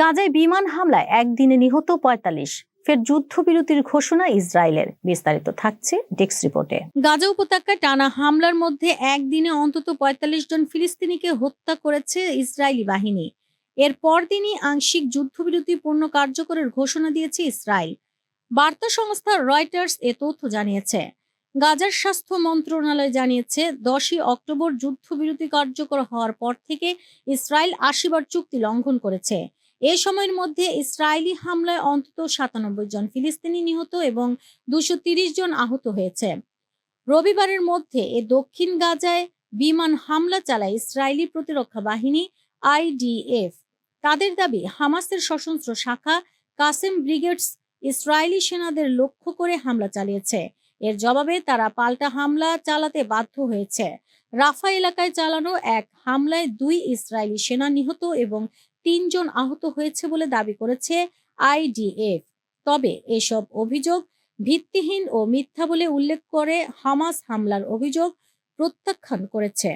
গাজায় বিমান হামলায় একদিনে নিহত পঁয়তাল্লিশ। ফের যুদ্ধবিরতির ঘোষণা ইসরায়েলের। বিস্তারিত থাকছে ডেস্ক রিপোর্টে। গাজা উপত্যকায় টানা হামলার মধ্যে একদিনে অন্তত পঁয়তাল্লিশ জন ফিলিস্তিনিকে হত্যা করেছে ইসরায়েলি বাহিনী। এর পরদিনই আংশিক যুদ্ধবিরতি পূর্ণ কার্যকরের ঘোষণা দিয়েছে ইসরায়েল। বার্তা সংস্থা রয়টার্স এ তথ্য জানিয়েছে। গাজার স্বাস্থ্য মন্ত্রণালয় জানিয়েছে, দশই অক্টোবর যুদ্ধবিরতি কার্যকর হওয়ার পর থেকে ইসরায়েল আশিবার চুক্তি লঙ্ঘন করেছে। এ সময়ের মধ্যে ইসরায়েলি হামলায় অন্তত সাতানব্বই জন ফিলিস্তিনি নিহত এবং দুশো জন আহত হয়েছে। রবিবারের মধ্যে এ দক্ষিণ গাজায় বিমান হামলা চালায় ইসরায়েলি প্রতিরক্ষা বাহিনী আইডিএফ। তাদের দাবি, হামাসের সশস্ত্র শাখা কাসেম ব্রিগেডস ইসরায়েলি সেনাদের লক্ষ্য করে হামলা চালিয়েছে। এর জবাবে তারা পাল্টা হামলা চালাতে বাধ্য হয়েছে। রাফা এলাকায় চালানো এক হামলায় দুই ইসরায়েলি সেনা নিহত এবং তিনজন আহত হয়েছে বলে দাবি করেছে আইডিএফ। তবে এসব অভিযোগ ভিত্তিহীন ও মিথ্যা বলে উল্লেখ করে হামাস হামলার অভিযোগ প্রত্যাখ্যান করেছে।